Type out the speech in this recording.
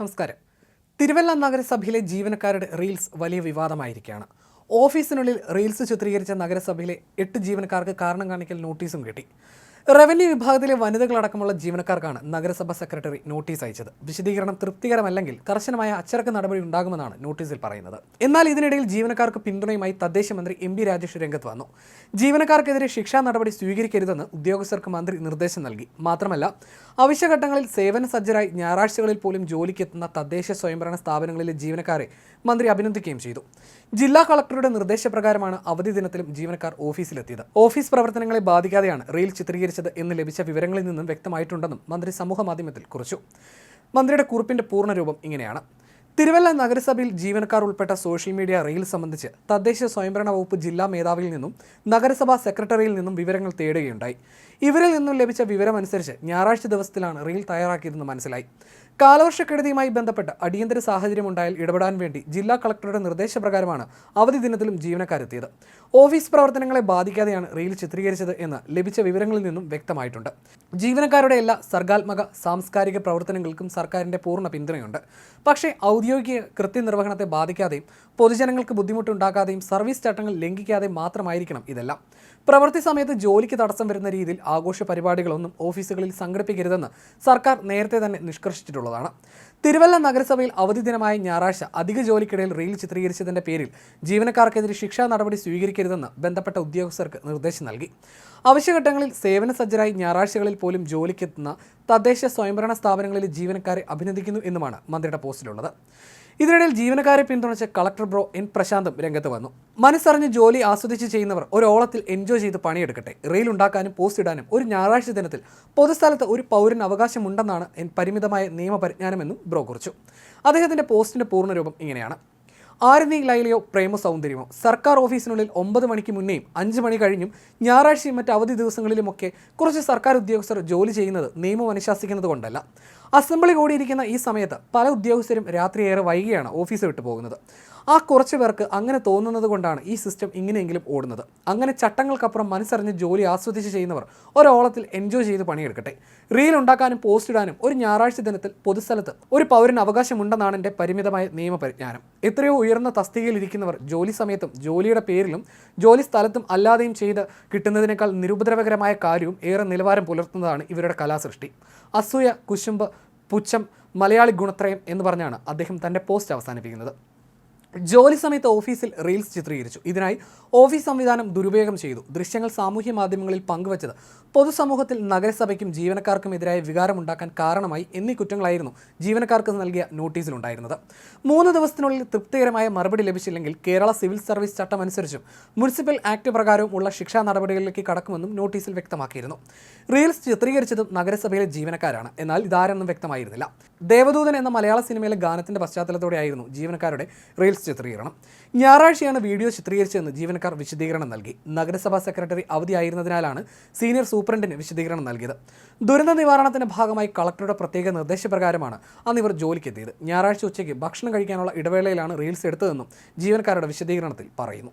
നമസ്കാരം. തിരുവല്ല നഗരസഭയിലെ ജീവനക്കാരുടെ റീൽസ് വലിയ വിവാദമായിരിക്കുകയാണ്. ഓഫീസിനുള്ളിൽ റീൽസ് ചിത്രീകരിച്ച നഗരസഭയിലെ എട്ട് ജീവനക്കാർക്ക് കാരണം കാണിക്കൽ നോട്ടീസും കിട്ടി. റവന്യൂ വിഭാഗത്തിലെ വനിതകളടക്കമുള്ള ജീവനക്കാർക്കാണ് നഗരസഭ സെക്രട്ടറി നോട്ടീസ് അയച്ചത്. വിശദീകരണം തൃപ്തികരമല്ലെങ്കിൽ കർശനമായ അച്ചടക്ക നടപടി ഉണ്ടാകുമെന്നാണ് നോട്ടീസിൽ പറയുന്നത്. എന്നാൽ ഇതിനിടയിൽ ജീവനക്കാർക്ക് പിന്തുണയുമായി തദ്ദേശ മന്ത്രി എം രാജേഷ് രംഗത്ത് വന്നു. ജീവനക്കാർക്കെതിരെ ശിക്ഷാ നടപടി സ്വീകരിക്കരുതെന്ന് ഉദ്യോഗസ്ഥർക്ക് മന്ത്രി നിർദ്ദേശം നൽകി. മാത്രമല്ല അവശ്യഘട്ടങ്ങളിൽ സേവന സജ്ജരായി ഞായറാഴ്ചകളിൽ പോലും ജോലിക്കെത്തുന്ന തദ്ദേശ സ്വയംഭരണ സ്ഥാപനങ്ങളിലെ ജീവനക്കാരെ മന്ത്രി അഭിനന്ദിക്കുകയും ചെയ്തു. ജില്ലാ കളക്ടറുടെ നിർദ്ദേശപ്രകാരമാണ് അവധി ദിനത്തിലും ജീവനക്കാർ ഓഫീസിലെത്തിയത്. ഓഫീസ് പ്രവർത്തനങ്ങളെ ബാധിക്കാതെയാണ് റീൽ ചിത്രീകരിച്ചത് എന്ന് ലഭിച്ച വിവരങ്ങളിൽ നിന്നും വ്യക്തമായിട്ടുണ്ടെന്നും മന്ത്രി സമൂഹ മാധ്യമത്തിൽ കുറിച്ചു. മന്ത്രിയുടെ കുറിപ്പിന്റെ പൂർണരൂപം ഇങ്ങനെയാണ്. തിരുവല്ല നഗരസഭയിൽ ജീവനക്കാർ ഉൾപ്പെട്ട സോഷ്യൽ മീഡിയ റീൽ സംബന്ധിച്ച് തദ്ദേശ സ്വയംഭരണ വകുപ്പ് ജില്ലാ മേധാവിയിൽ നിന്നും നഗരസഭാ സെക്രട്ടറിയിൽ നിന്നും വിവരങ്ങൾ തേടുകയുണ്ടായി. ഇവരിൽ നിന്നും ലഭിച്ച വിവരമനുസരിച്ച് ഞായറാഴ്ച ദിവസത്തിലാണ് റീൽ തയ്യാറാക്കിയതെന്ന് മനസ്സിലായി. കാലവർഷക്കെടുതിയുമായി ബന്ധപ്പെട്ട് അടിയന്തര സാഹചര്യമുണ്ടായാൽ ഇടപെടാൻ വേണ്ടി ജില്ലാ കളക്ടറുടെ നിർദ്ദേശപ്രകാരമാണ് അവധി ദിനത്തിലും ജീവനക്കാരെത്തിയത്. ഓഫീസ് പ്രവർത്തനങ്ങളെ ബാധിക്കാതെയാണ് റീൽ ചിത്രീകരിച്ചത് എന്ന് ലഭിച്ച വിവരങ്ങളിൽ നിന്നും വ്യക്തമായിട്ടുണ്ട്. ജീവനക്കാരുടെ എല്ലാ സർഗാത്മക സാംസ്കാരിക പ്രവർത്തനങ്ങൾക്കും സർക്കാരിന്റെ പൂർണ പിന്തുണയുണ്ട്. പക്ഷേ ഔദ്യോഗിക കൃത്യനിർവഹണത്തെ ബാധിക്കാതെയും പൊതുജനങ്ങൾക്ക് ബുദ്ധിമുട്ടുണ്ടാക്കാതെയും സർവീസ് ചട്ടങ്ങൾ ലംഘിക്കാതെ മാത്രമായിരിക്കണം ഇതെല്ലാം. പ്രവൃത്തി സമയത്ത് ജോലിക്ക് തടസ്സം വരുന്ന രീതിയിൽ ആഘോഷ പരിപാടികളൊന്നും ഓഫീസുകളിൽ സംഘടിപ്പിക്കരുതെന്ന് സർക്കാർ നേരത്തെ തന്നെ നിഷ്കർഷിച്ചിട്ടുള്ളതാണ് തിരുവല്ല നഗരസഭയിൽ അവധി ദിനമായ ഞായറാഴ്ച അധിക ജോലിക്കിടയിൽ റീൽ ചിത്രീകരിച്ചതിന്റെ പേരിൽ ജീവനക്കാർക്കെതിരെ ശിക്ഷാ നടപടി സ്വീകരിക്കരുതെന്ന് ബന്ധപ്പെട്ട ഉദ്യോഗസ്ഥർക്ക് നിർദ്ദേശം നൽകി. അവശ്യഘട്ടങ്ങളിൽ സേവന സജ്ജരായി ഞായറാഴ്ചകളിൽ പോലും ജോലിക്കെത്തുന്ന തദ്ദേശ സ്വയംഭരണ സ്ഥാപനങ്ങളിലെ ജീവനക്കാരെ അഭിനന്ദിക്കുന്നു എന്നുമാണ് മന്ത്രിയുടെ പോസ്റ്റിലുള്ളത്. ഇതിനിടയിൽ ജീവനക്കാരെ പിന്തുണച്ച് കളക്ടർ ബ്രോ എൻ പ്രശാന്തും രംഗത്ത് വന്നു. മനസ്സറിഞ്ഞ് ജോലി ആസ്വദിച്ച് ചെയ്യുന്നവർ ഒരു ഓളത്തിൽ എൻജോയ് ചെയ്ത് പണിയെടുക്കട്ടെ. റീൽ ഉണ്ടാക്കാനും പോസ്റ്റ് ഇടാനും ഒരു ഞായറാഴ്ച ദിനത്തിൽ പൊതുസ്ഥലത്ത് ഒരു പൗരൻ അവകാശമുണ്ടെന്നാണ് എൻ പരിമിതമായ നിയമപരിജ്ഞാനമെന്നും ബ്രോ കുറിച്ചു. അദ്ദേഹത്തിന്റെ പോസ്റ്റിന്റെ പൂർണരൂപം ഇങ്ങനെയാണ്. ആരതി ലൈലയോ പ്രേമ സൗന്ദര്യമോ. സർക്കാർ ഓഫീസിനുള്ളിൽ ഒമ്പത് മണിക്ക് മുന്നേയും അഞ്ച് മണി കഴിഞ്ഞും ഞായറാഴ്ചയും മറ്റ് അവധി ദിവസങ്ങളിലുമൊക്കെ കുറച്ച് സർക്കാർ ഉദ്യോഗസ്ഥർ ജോലി ചെയ്യുന്നത് നിയമം അനുശാസിക്കുന്നത് കൊണ്ടല്ല. അസംബ്ലി കൂടിയിരിക്കുന്ന ഈ സമയത്ത് പല ഉദ്യോഗസ്ഥരും രാത്രി ഏറെ വൈകിയാണ് ഓഫീസ് വിട്ടു പോകുന്നത്. ആ കുറച്ച് പേർക്ക് അങ്ങനെ തോന്നുന്നത് കൊണ്ടാണ് ഈ സിസ്റ്റം ഇങ്ങനെയെങ്കിലും ഓടുന്നത്. അങ്ങനെ ചട്ടങ്ങൾക്കപ്പുറം മനസ്സറിഞ്ഞ് ജോലി ആസ്വദിച്ച് ചെയ്യുന്നവർ ഒരോളത്തിൽ എൻജോയ് ചെയ്ത് പണിയെടുക്കട്ടെ. റീൽ ഉണ്ടാക്കാനും പോസ്റ്റ് ഇടാനും ഒരു ഞായറാഴ്ച ദിനത്തിൽ പൊതുസ്ഥലത്ത് ഒരു പൗരന് അവകാശമുണ്ടെന്നാണ് എന്റെ പരിമിതമായ നിയമപരിജ്ഞാനം. എത്രയോ ഉയർന്ന തസ്തികയിൽ ഇരിക്കുന്നവർ ജോലി സമയത്തും ജോലിയുടെ പേരിലും ജോലി സ്ഥലത്തും അല്ലാതെയും ചെയ്ത് കിട്ടുന്നതിനേക്കാൾ നിരുപദ്രവകരമായ കാര്യവും ഏറെ നിലവാരം പുലർത്തുന്നതാണ് ഇവരുടെ കലാസൃഷ്ടി. അസൂയ കുശുമ്പ് പുച്ഛം മലയാളി ഗുണത്രയം എന്ന് പറഞ്ഞാണ് അദ്ദേഹം തന്റെ പോസ്റ്റ് അവസാനിപ്പിക്കുന്നത്. ജോലി സമയത്ത് ഓഫീസിൽ റീൽസ് ചിത്രീകരിച്ചു. ഇതിനായി ഓഫീസ് സംവിധാനം ദുരുപയോഗം ചെയ്തു. ദൃശ്യങ്ങൾ സാമൂഹ്യ മാധ്യമങ്ങളിൽ പങ്കുവച്ചത് പൊതുസമൂഹത്തിൽ നഗരസഭയ്ക്കും ജീവനക്കാർക്കും എതിരായ വികാരമുണ്ടാക്കാൻ കാരണമായി എന്നീ കുറ്റങ്ങളായിരുന്നു ജീവനക്കാർക്ക് നൽകിയ നോട്ടീസിലുണ്ടായിരുന്നത്. മൂന്ന് ദിവസത്തിനുള്ളിൽ തൃപ്തികരമായ മറുപടി ലഭിച്ചില്ലെങ്കിൽ കേരള സിവിൽ സർവീസ് ചട്ടം അനുസരിച്ചും മുനിസിപ്പൽ ആക്ട് പ്രകാരവും ഉള്ള ശിക്ഷാ നടപടികളിലേക്ക് കടക്കുമെന്നും നോട്ടീസിൽ വ്യക്തമാക്കിയിരുന്നു. റീൽസ് ചിത്രീകരിച്ചതും നഗരസഭയിലെ ജീവനക്കാരാണ്. എന്നാൽ ഇതാരെന്നും വ്യക്തമായിരുന്നില്ല. ദേവദൂതൻ എന്ന മലയാള സിനിമയിലെ ഗാനത്തിന്റെ പശ്ചാത്തലത്തോടെയായിരുന്നു ജീവനക്കാരുടെ റീൽസ് ചിത്രീകരണം. ഞായറാഴ്ചയാണ് വീഡിയോ ചിത്രീകരിച്ചതെന്ന് ജീവനക്കാർ വിശദീകരണം നൽകി. നഗരസഭാ സെക്രട്ടറി അവധിയായിരുന്നതിനാലാണ് സീനിയർ സൂപ്രണ്ടിന് വിശദീകരണം നൽകിയത്. ദുരന്ത നിവാരണത്തിന്റെ ഭാഗമായി കളക്ടറുടെ പ്രത്യേക നിർദ്ദേശപ്രകാരമാണ് അന്ന് ഇവർ ജോലിക്കെത്തിയത്. ഞായറാഴ്ച ഉച്ചയ്ക്ക് ഭക്ഷണം കഴിക്കാനുള്ള ഇടവേളയിലാണ് റീൽസ് എടുത്തതെന്നും ജീവനക്കാരുടെ വിശദീകരണത്തിൽ പറയുന്നു.